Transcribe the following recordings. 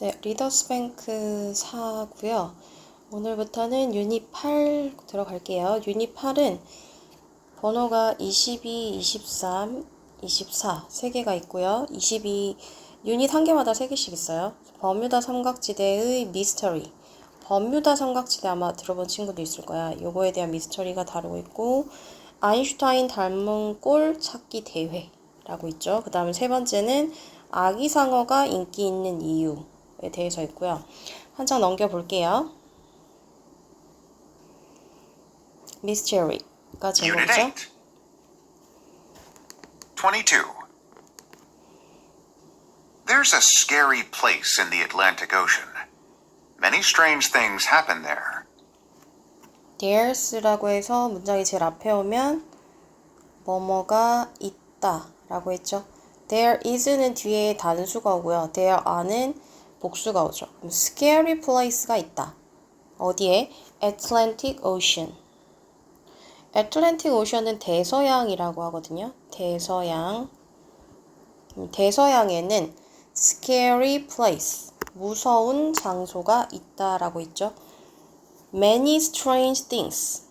네, 리더스뱅크 4고요. 오늘부터는 유닛 8 들어갈게요. 유닛 8은 번호가 22, 23, 24 세 개가 있고요. 22 유닛 한 개마다 세 개씩 있어요. 버뮤다 삼각지대의 미스터리. 버뮤다 삼각지대 아마 들어본 친구도 있을 거야. 요거에 대한 미스터리가 다루고 있고 아인슈타인 닮은 꼴 찾기 대회라고 있죠. 그 다음에 세 번째는 아기 상어가 인기 있는 이유 에 대해서 있고요. 한 장 넘겨 볼게요. 미스터리가 Unit 제목이죠. 8. 22. There's a scary place in the Atlantic Ocean. Many strange things happen there. There's라고 해서 문장이 제일 앞에 오면 뭐뭐가 있다라고 했죠. There is는 뒤에 단수가 오고요. There are는 복수가 오죠. 그럼 scary place가 있다. 어디에? Atlantic Ocean. Atlantic Ocean은 대서양이라고 하거든요. 대서양. 음, 대서양에는 scary place, 무서운 장소가 있다라고 있죠. Many strange things.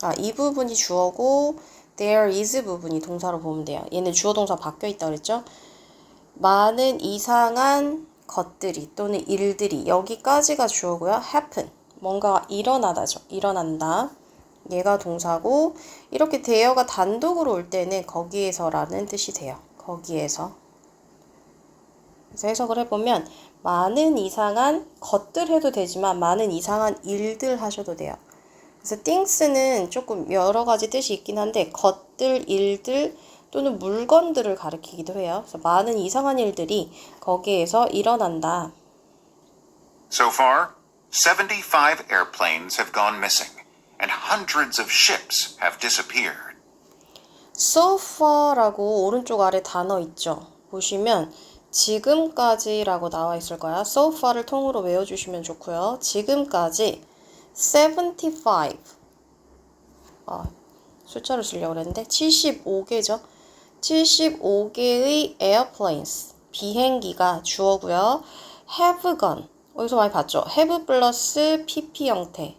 아, 이 부분이 주어고 there is 부분이 동사로 보면 돼요. 얘는 주어 동사 바뀌어 있다 그랬죠? 많은 이상한 것들이 또는 일들이 여기까지가 주어고요. happen. 뭔가가 일어나다죠. 일어난다. 얘가 동사고 이렇게 대여가 단독으로 올 때는 거기에서라는 뜻이 돼요. 거기에서. 그래서 해석을 해보면 많은 이상한 것들 해도 되지만 많은 이상한 일들 하셔도 돼요. 그래서 things는 조금 여러 가지 뜻이 있긴 한데 것들, 일들 또는 물건들을 가리키기도 해요. 그래서 많은 이상한 일들이 거기에서 일어난다. So far, 75 airplanes have gone missing, and hundreds of ships have disappeared. so far라고 오른쪽 아래 단어 있죠. 보시면 지금까지라고 나와 있을 거야. so far를 통으로 외워 주시면 좋고요. 지금까지 75 아, 숫자를 쓰려고 그랬는데 75개죠. 75개의 airplanes 비행기가 주어고요. have gone 여기서 많이 봤죠. have 플러스 pp 형태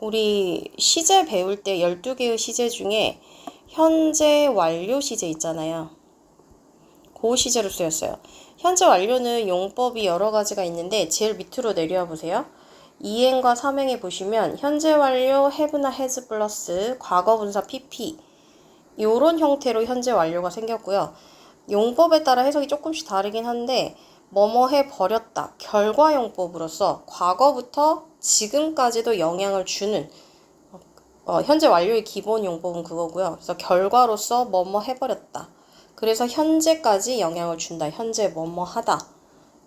우리 시제 배울 때 12개의 시제 중에 현재 완료 시제 있잖아요. 그 시제로 쓰였어요. 현재 완료는 용법이 여러 가지가 있는데 제일 밑으로 내려와 보세요. 2행과 3행에 보시면 현재 완료 have나 has 플러스 과거 분사 pp 요런 형태로 현재 완료가 생겼고요. 용법에 따라 해석이 조금씩 다르긴 한데 뭐뭐 해 버렸다 결과 용법으로서 과거부터 지금까지도 영향을 주는 어, 현재 완료의 기본 용법은 그거고요. 그래서 결과로서 뭐뭐 해버렸다. 그래서 현재까지 영향을 준다. 현재 뭐뭐 하다.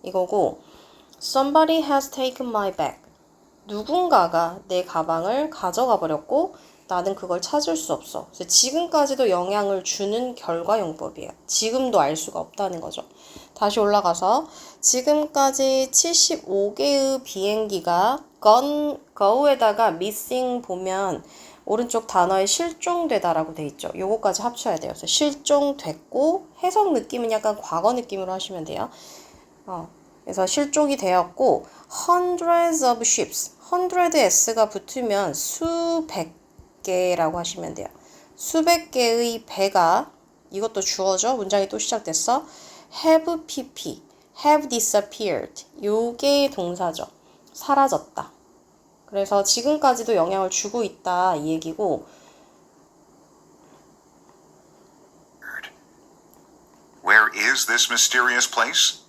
이거고 Somebody has taken my bag. 누군가가 내 가방을 가져가 버렸고 나는 그걸 찾을 수 없어. 그래서 지금까지도 영향을 주는 결과 용법이에요. 지금도 알 수가 없다는 거죠. 다시 올라가서 지금까지 75개의 비행기가 gone, go에다가 missing 보면 오른쪽 단어에 실종되다라고 돼 있죠. 요거까지 합쳐야 돼요. 그래서 실종됐고 해석 느낌은 약간 과거 느낌으로 하시면 돼요. 어, 그래서 실종이 되었고 hundreds of ships, hundred s가 붙으면 수백 개라고 하시면 돼요. 수백 개의 배가 이것도 주어져 문장이 또 시작됐어. have pp, have disappeared. 요게 동사죠. 사라졌다. 그래서 지금까지도 영향을 주고 있다 이 얘기고 Where is this mysterious place?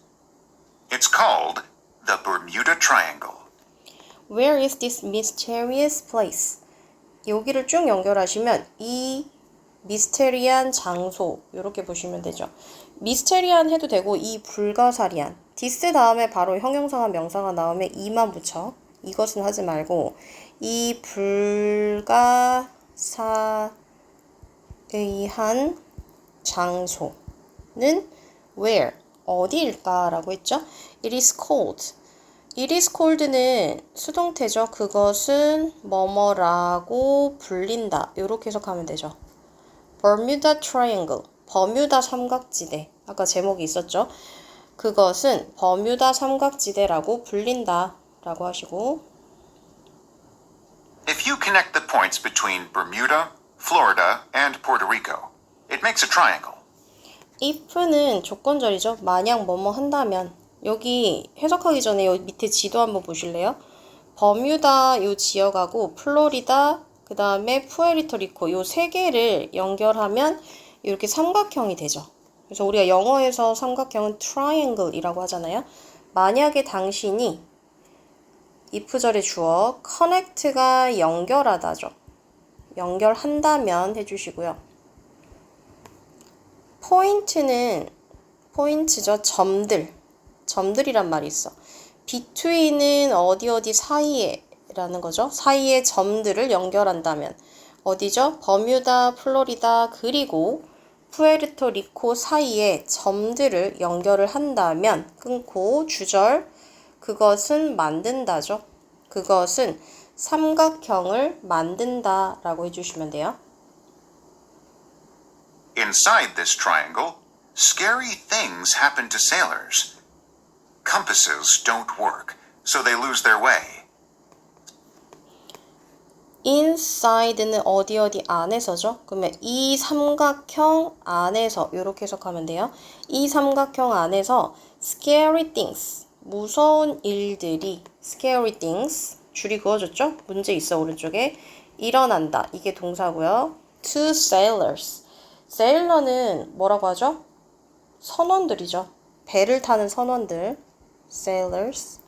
It's called the Bermuda Triangle. Where is this mysterious place? 여기를 쭉 연결하시면 이 미스테리한 장소 이렇게 보시면 되죠. 미스테리한 해도 되고 이 불가사리한 디스 다음에 바로 형용사와 명사가 나오면 이만 붙여. 이것은 하지 말고 이 불가사의한 장소는 where 어디일까라고 했죠? It is cold. It is cold는 수동태죠. 그것은 뭐뭐라고 불린다. 이렇게 해석하면 되죠. Bermuda Triangle. 버뮤다 삼각지대. 아까 제목이 있었죠. 그것은 버뮤다 삼각지대라고 불린다. 라고 하시고 If you connect the points between Bermuda, Florida, and Puerto Rico, it makes a triangle. if는 조건절이죠. 만약 뭐뭐 한다면 여기 해석하기 전에 여기 밑에 지도 한번 보실래요? 버뮤다 요 지역하고 플로리다 그 다음에 푸에르토리코 요 세 개를 연결하면 이렇게 삼각형이 되죠. 그래서 우리가 영어에서 삼각형은 triangle이라고 하잖아요. 만약에 당신이 if절의 주어 connect가 연결하다죠. 연결한다면 해주시고요. 포인트는 포인트죠. 점들. 점들이란 말이 있어. between은 어디 어디 사이에 라는 거죠. 사이에 점들을 연결한다면 어디죠? 버뮤다, 플로리다 그리고 푸에르토리코 사이에 점들을 연결을 한다면 끊고 주절 그것은 만든다죠. 그것은 삼각형을 만든다라고 해주시면 돼요. Inside this triangle, scary things happen to sailors. Compasses don't work, so they lose their way. inside는 어디 어디 안에서죠. 그러면 이 삼각형 안에서 이렇게 해석하면 돼요. 이 삼각형 안에서 scary things 무서운 일들이 scary things 줄이 그어졌죠? 문제 있어 오른쪽에 일어난다. 이게 동사고요. to sailors sailor는 뭐라고 하죠? 선원들이죠. 배를 타는 선원들 sailors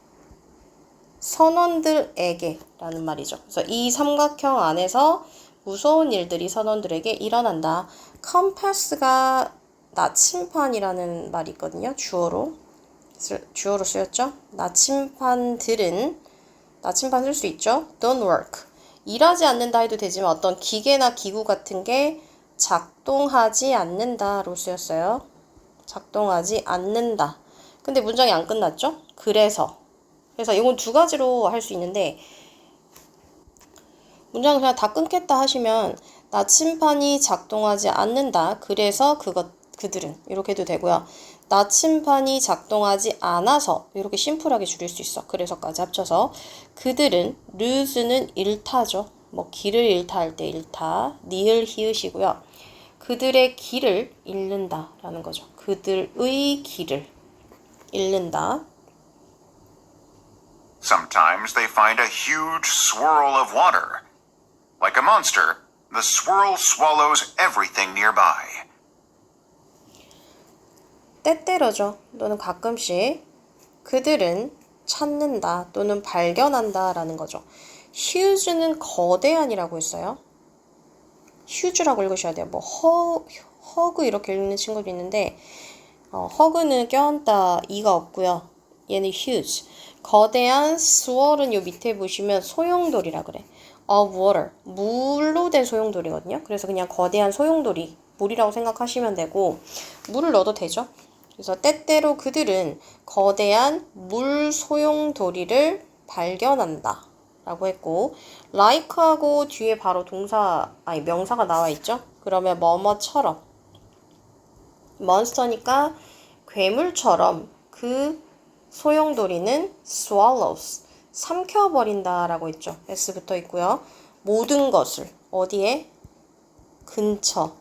선원들에게 라는 말이죠. 그래서 이 삼각형 안에서 무서운 일들이 선원들에게 일어난다. 컴패스가 나침판이라는 말이 있거든요. 주어로. 쓰- 주어로 쓰였죠. 나침판들은 나침판 쓸 수 있죠. don't work. 일하지 않는다 해도 되지만 어떤 기계나 기구 같은 게 작동하지 않는다로 쓰였어요. 작동하지 않는다. 근데 문장이 안 끝났죠? 그래서 그래서 이건 두 가지로 할 수 있는데 문장을 그냥 다 끊겠다 하시면 나침판이 작동하지 않는다. 그래서 그것 그들은 이렇게 해도 되고요. 나침판이 작동하지 않아서 이렇게 심플하게 줄일 수 있어. 그래서까지 합쳐서 그들은 루즈는 일타죠. 뭐 길을 일타 할 때 일타, 니을 히읗이고요. 그들의 길을 잃는다라는 거죠. 그들의 길을 잃는다. Sometimes they find a huge swirl of water. Like a monster, the swirl swallows everything nearby. 때때로죠. 또는 가끔씩 그들은 찾는다 또는 발견한다라는 거죠. huge는 거대한이라고 했어요. huge라고 읽으셔야 돼요. 뭐 허, 허그 이렇게 읽는 친구도 있는데 어, 허그는 껴안다 이가 없고요. 얘는 huge. 거대한 swirl은 요 밑에 보시면 소용돌이라 그래. of water. 물로 된 소용돌이거든요. 그래서 그냥 거대한 소용돌이 물이라고 생각하시면 되고 물을 넣어도 되죠. 그래서 때때로 그들은 거대한 물 소용돌이를 발견한다. 라고 했고 like하고 뒤에 바로 동사 아니 명사가 나와 있죠. 그러면 뭐뭐처럼 몬스터니까 괴물처럼 그 소용돌이는 swallows 삼켜버린다라고 했죠. s 붙어 있고요. 모든 것을 어디에 근처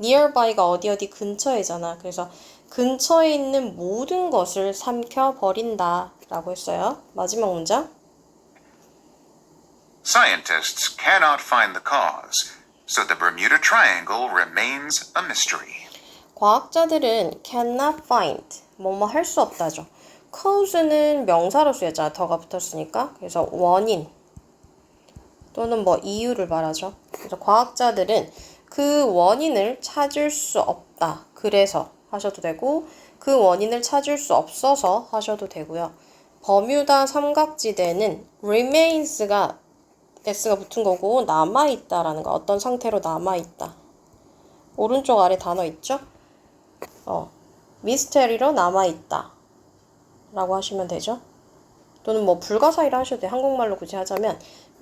nearby가 어디 어디 근처에잖아. 그래서 근처에 있는 모든 것을 삼켜버린다라고 했어요. 마지막 문장. Scientists cannot find the cause, so the Bermuda Triangle remains a mystery. 과학자들은 cannot find 뭐뭐 할 수 없다죠. cause는 명사로 쓰였잖아. 더가 붙었으니까. 그래서 원인 또는 뭐 이유를 말하죠. 그래서 과학자들은 그 원인을 찾을 수 없다. 그래서 하셔도 되고 그 원인을 찾을 수 없어서 하셔도 되고요. 버뮤다 삼각지대는 remains가 s가 붙은 거고 남아 있다라는 거. 어떤 상태로 남아 있다. 오른쪽 아래 단어 있죠? 어, 미스테리로 남아있다. 라고 하시면 되죠. 또는 뭐 불가사의로 하셔도 돼요. 한국말로 굳이 하자면,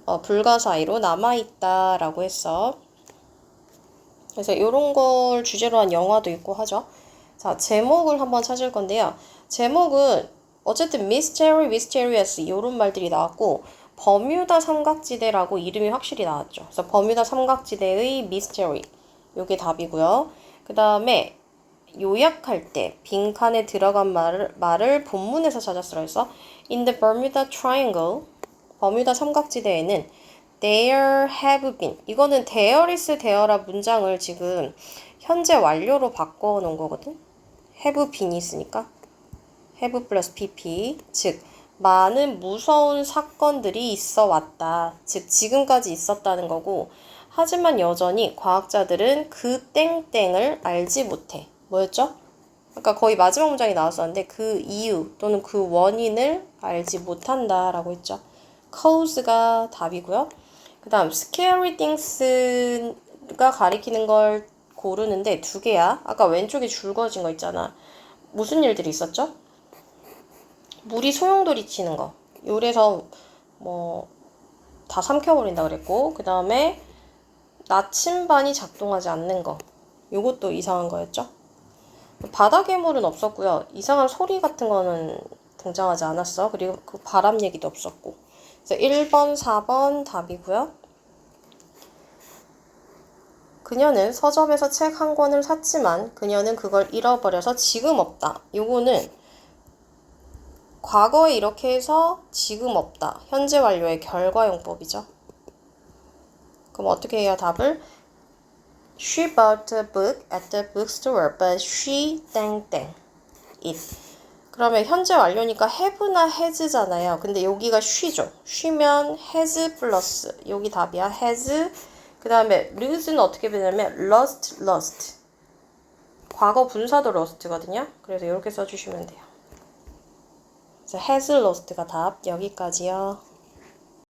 어, 불가사의로 남아있다. 라고 했어. 그래서 이런 걸 주제로 한 영화도 있고 하죠. 자, 제목을 한번 찾을 건데요. 제목은 어쨌든 mystery, mysterious 이런 말들이 나왔고 버뮤다 삼각지대라고 이름이 확실히 나왔죠. 그래서 버뮤다 삼각지대의 mystery 요게 답이고요. 그 다음에 요약할 때 빈칸에 들어간 말을, 말을 본문에서 찾았으라 해서 In the Bermuda Triangle 버뮤다 삼각지대에는 there have been 이거는 there is there라 문장을 지금 현재 완료로 바꿔 놓은 거거든. have been이 있으니까. have 플러스 pp 즉 많은 무서운 사건들이 있어 왔다. 즉 지금까지 있었다는 거고 하지만 여전히 과학자들은 그 땡땡을 알지 못해 뭐였죠? 아까 거의 마지막 문장이 나왔었는데 그 이유 또는 그 원인을 알지 못한다라고 했죠. cause가 답이고요. 그 다음 scary things가 가리키는 걸 고르는데 두 개야. 아까 왼쪽에 줄 그어진 거 있잖아. 무슨 일들이 있었죠? 물이 소용돌이 치는 거. 요래서 뭐 다 삼켜버린다 그랬고 그 다음에 나침반이 작동하지 않는 거. 요것도 이상한 거였죠? 바다 괴물은 없었고요. 이상한 소리 같은 거는 등장하지 않았어. 그리고 그 바람 얘기도 없었고. 그래서 1번, 4번 답이고요. 그녀는 서점에서 책 한 권을 샀지만 그녀는 그걸 잃어버려서 지금 없다. 요거는 과거에 이렇게 해서 지금 없다. 현재 완료의 결과용법이죠. 그럼 어떻게 해야 답을? She bought a book at the bookstore, but she 땡땡 it. 그러면 현재 완료니까 have나 has잖아요. 근데 여기가 she죠. she면 has 플러스 여기 답이야. has 그 다음에 lose는 어떻게 되냐면 lost, lost. 과거 분사도 lost거든요. 그래서 이렇게 써주시면 돼요. 그래서 has lost가 답 여기까지요.